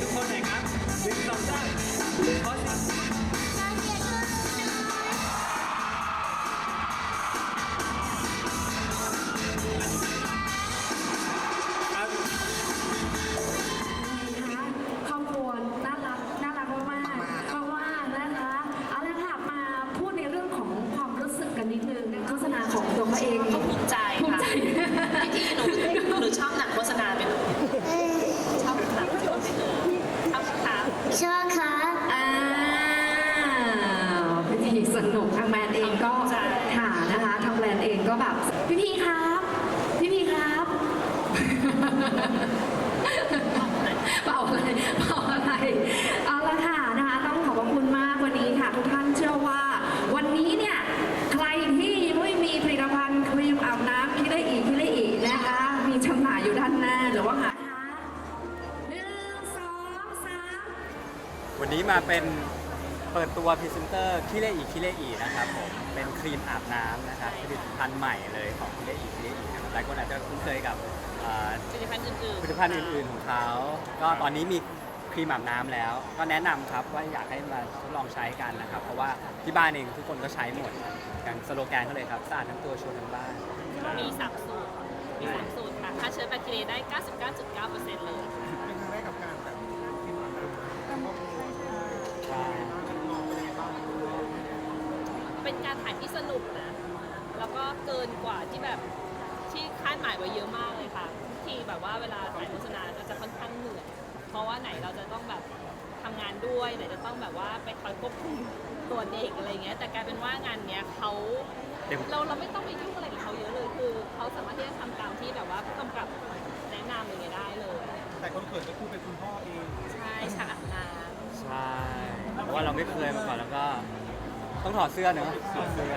ทุกคนหน่อยครับดึงสองสามขอ สนุกทางแบรนด์เองก็ค่ะนะคะทางแบรนด์เองก็แบบพี่พีครับ พี่พีครับเป่าอะไรเป่าอะไรเอาละค่ะนะคะต้องขอบคุณมากวันนี้ค่ะ ทุกท่านเชื่อว่า วันนี้เนี่ยใครที่ไม่มีผลิตภัณฑ์ครีมอาบน้ำที่ได้อีกที่ได้อีกนะคะ มีจำหน่ายอยู่ด้านหน้าหรือว่าหามวันนี้มาเป็น เปิดตัวพรีเซนเตอร์คิเลอีคิเลอีนะครับผมเป็นครีมอาบน้ำนะครับผลิตภัณฑ์ใหม่เลยของคิเลอีคิเลอีนะครับหลายคนอาจจะคุ้นเคยกับเอ่อผลิตภัณฑ์อื่นๆผลิตภัณฑ์อื่นๆของเขาก็ตอนนี้มีครีมอาบน้ำแล้ว ก็แนะนำครับว่าอยากให้มาทดลองใช้กันนะครับ เพราะว่าที่บ้านเองทุกคนก็ใช้หมดอย่างสโลแกนเขาเลยครับสะอาดทั้งตัวชัวร์ทั้งบ้านมีสามสูตร มีสามสูตรค่ะฆ่าเชื้อแบคทีเรียได้ 99.9%เลยค่ะเป็นครั้งแรกกับการแบบกินอาหารแล้วก็ใช่ เป็น การถ่ายที่สนุกนะ แล้วก็เกินกว่าที่แบบที่คาดหมายไว้เยอะมากเลยค่ะ ที่แบบว่าเวลาถ่ายโฆษณาก็จะค่อนข้างเหนื่อย เพราะว่าไหนเราจะต้องแบบทำงานด้วยไหนจะต้องแบบว่าไปคอยควบคุมตัวเด็กอะไรเงี้ย แต่กลายเป็นว่างานเนี้ยเขาเต็ม เราเราไม่ต้องไปยุ่งอะไรกับเขาเยอะเลย คือเขาสามารถที่จะทำตามที่แบบว่าผู้กำกับแนะนำอย่างเงี้ยได้เลย แต่คนเขินก็คือเป็นคุณพ่อเอง ใช่ฉากอาบน้ใช่เพราะว่าเราไม่เคยมาก่อนแล้วก็ ต้องถอดเสื้อเนอะถอดเสื้อ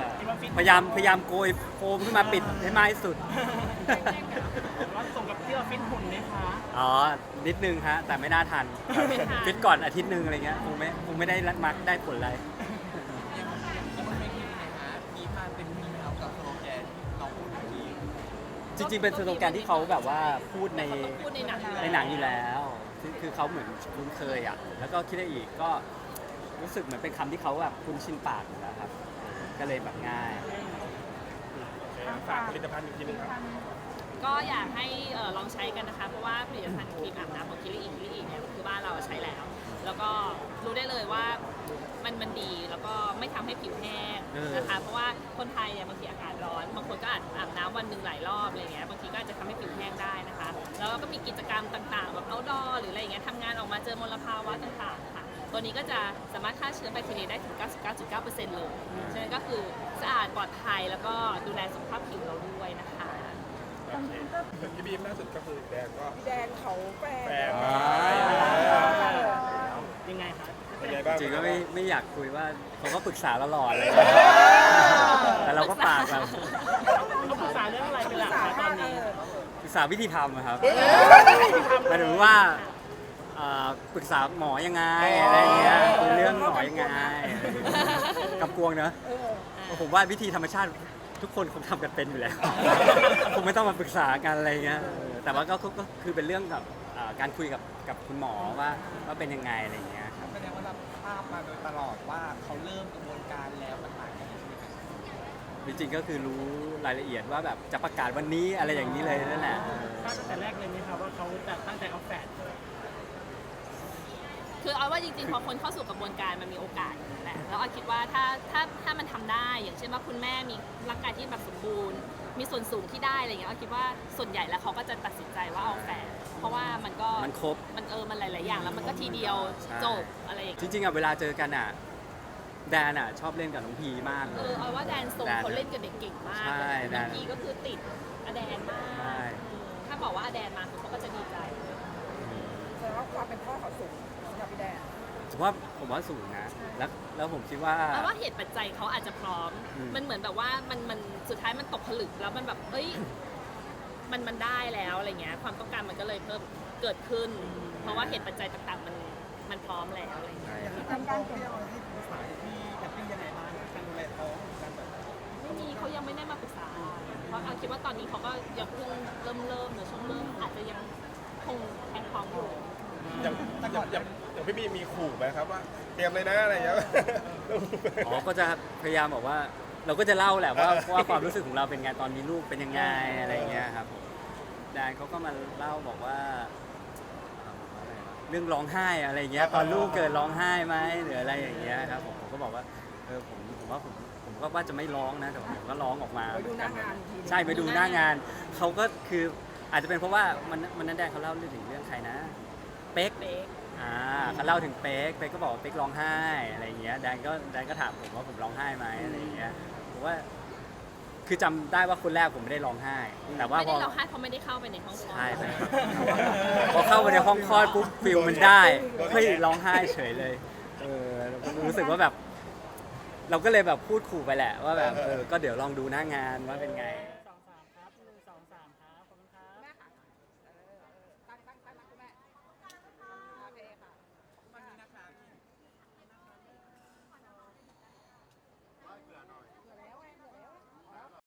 พยายามพยายามโกยโฟมขึ้นมาปิดให้มากที่สุด ว่าส่งกับที่เราฟิตหุ่นไหมคะอ๋อ นิดนึงฮะ แต่ไม่น่าทันำไม่ทันฟิตก่อนอาทิตย์หนึ่งอะไรเงี้ย คงไม่คงไม่ได้มักได้ผลอะไร แล้วมันเป็นยังไงฮะมีมาเป็นมีแล้วกับสโลแกนที่เราพูดเมื่อกี้จริงๆ เป็นสโลแกนที่เขาแบบว่าพูดในเขาต้องพูดในหนังอยู่แล้วในหนังอยู่แล้วคือคือเขาเหมือนคุ้นเคยอะ แล้วก็คิดได้อีกก็ รู้สึกเหมือนเป็นคำที่เขาแบบคุ้นชินปากอยู่แล้วครับ ก็เลยแบบง่าย ฝากผลิตภัณฑ์อีกทีนึงครับ ก็อยากให้เอ่อลองใช้กันนะคะ เพราะว่าผลิตภัณฑ์ครีมอาบน้ำของคิริอิคิริอิเนี่ยคือบ้านเราใช้แล้ว แล้วก็รู้ได้เลยว่ามันมันดีแล้วก็ไม่ทำให้ผิวแห้งเออ นะคะ เพราะว่าคนไทยเนี่ยบางทีอากาศร้อนบางคนก็อาจอาบน้ำวันหนึ่งหลายรอบอะไรเงี้ยบางทีก็อาจจะทำให้ผิวแห้งได้นะคะ แล้วก็มีกิจกรรมต่างๆแบบ outdoor หรืออะไรอย่างเงี้ยทำงานออกมาเจอมลภาวะต่างๆค่ะ ตัวนี้ก็จะสามารถฆ่าเชื้อแบคทีเรียได้ถึง 99.9%เลย ฉะนั้นก็คือสะอาดปลอดภัยแล้วก็ดูแลสุขภาพผิวเราด้วยนะคะ พี่บีมล่าสุดก็คือแดงก็พี่แดงเขาแฟนแฟนอ่ายังไงคะ เป็นไงจบ้างริงๆก็ไม่ไม่อยากคุยว่าเขาก็ปรึกษาตลอดเลย แต่เราก็ปากแบบเขาปรึกษาเรื่องอะไรเป็นหลักสาคะตอนนี้ ปรึกษาวิธีทำอะครับหมายถึงว่า เอ่อปรึกษาหมอยังไงอะไรเงี้ยคุยเรื่องหมอยังไงกับกวงเนอะผมว่าวิธีธรรมชาติทุกคนคงทำกันเป็นอยู่แล้ว คงไม่ต้องมาปรึกษากันอะไรเงี้ยเออแต่ว่าก็ก็ก็คือเป็นเรื่องกับเอ่อการคุยกับกับคุณหมอว่าว่าเป็นยังไงอะไรเงี้ยครับ แสดงว่าเราทราบมาโดยตลอดว่าเขาเริ่มกระบวนการแล้วต่างๆอย่างนี้ใช่ไหมครับจริงๆก็คือรู้รายละเอียดว่าแบบจะประกาศวันนี้อะไรอย่างนี้เลยนั่นแหละ ทราบตั้งแต่แรกเลยไหมครับว่าเขาจะตั้งใจเอาแฟน คือเอาว่าจริงๆ พอคนเข้าสู่กระบวนการมันมีโอกาสอยู่แล้วแหละแล้วเอาคิดว่าถ้าถ้าถ้ามันทำได้ อย่างเช่นว่าคุณแม่มีร่างกายที่แบบสมบูรณ์ มีส่วนสูงที่ได้อะไรเงี้ยเอาคิดว่าส่วนใหญ่แล้วเขาก็จะตัดสินใจว่าเอาแฟนเพราะว่ามันก็มันครบ มันเออมันหลายๆอย่างแล้วมันก็ทีเดียวใช่จบอะไรอย่างจเงี้ยริงๆอะเวลาเจอกันอะแดนอะชอบเล่นกับน้องพีมากเลเอย อเอาว่าแดนทรงแดนเขาเล่นกับเด็กเก่งมากใช่แดนบางทีก็คือติดอแดนมาก ผมว่าผมว่าสูงนะ แล้วแล้วผมคิดว่าเอาว่าเหตุปัจจัยเขาอาจจะพร้อม อืม มันเหมือนแบบว่ามันมันสุดท้ายมันตกผลึกแล้วมันแบบเอ้ย มันมันได้แล้วอะไรเงี้ย ความต้องการมันก็เลยเพิ่มเกิดขึ้น เพราะว่าเหตุปัจจัยต่างๆ มันมันพร้อมแล้วอะไรเงี้ยใช่ทางกองที่เราให้ปรึกษาที่แฮปปี้ยังไงบ้างการดูแลท้องการแบบไม่มีเขายังไม่ได้มาปรึกษา เพราะเขาคิดว่าตอนนี้เขาก็ยังเพิ่งเริ่มเริ่มหรือช่วงเริ่มอาจจะยังคงแข็งพร้อมอยู่ อย่างอย่างอย่าง อย่างพี่บีมมีขู่ไหมครับว่าเตรียมเลยนะอะไรอย่างเงี้ย อ๋อ ก็จะพยายามบอกว่า เราก็จะเล่าแหละว่าว่าความรู้สึกของเราเป็นไงตอนมีลูกเป็นยังไงอะไรเงี้ยครับแดนเขาก็มาเล่าบอกว่าอะไรวะเรื่องร้องไห้อะไรเงี้ยตอนลูกเกิดร้องไห้ไหมหรืออะไรอย่างเงี้ยครับผมผมก็บอกว่าเออผมผมว่าผมผมก็ว่าจะไม่ร้องนะแต่ผมก็ร้องออกมา ไปดูหน้างานอีกทีหนึ่ง ใช่ไปดูหน้างานเขาก็คืออาจจะเป็นเพราะว่ามันมันนั้นแดงเขาเล่าเรื่องถึงเรื่องใครนะ เป๊กเป๊กอ่า เขาเล่าถึงเป๊กเป๊กก็บอกว่าเป๊กร้องไห้อะไรอย่างเงี้ยแดนก็แดนก็ถามผมว่าผมร้องไห้ไหมอะไรอย่างเงี้ยผมว่า คือจำได้ว่าคนแรกผมไม่ได้ร้องไห้ แต่ว่าไม่พได้อเราให้เขาไม่ได้เข้าไปในห้องคลอดใช่ไปพอเข้าไปในห้องคลอดปุ๊บฟิลมันได้เฮ้ยร้องไห้เฉยเลย เออเราก็รู้สึกว่าแบบ เราก็เลยแบบพูดขู่ไปแหละว่าแบบเออก็เดี๋ยวลองดูหน้างานว่าเป็นไง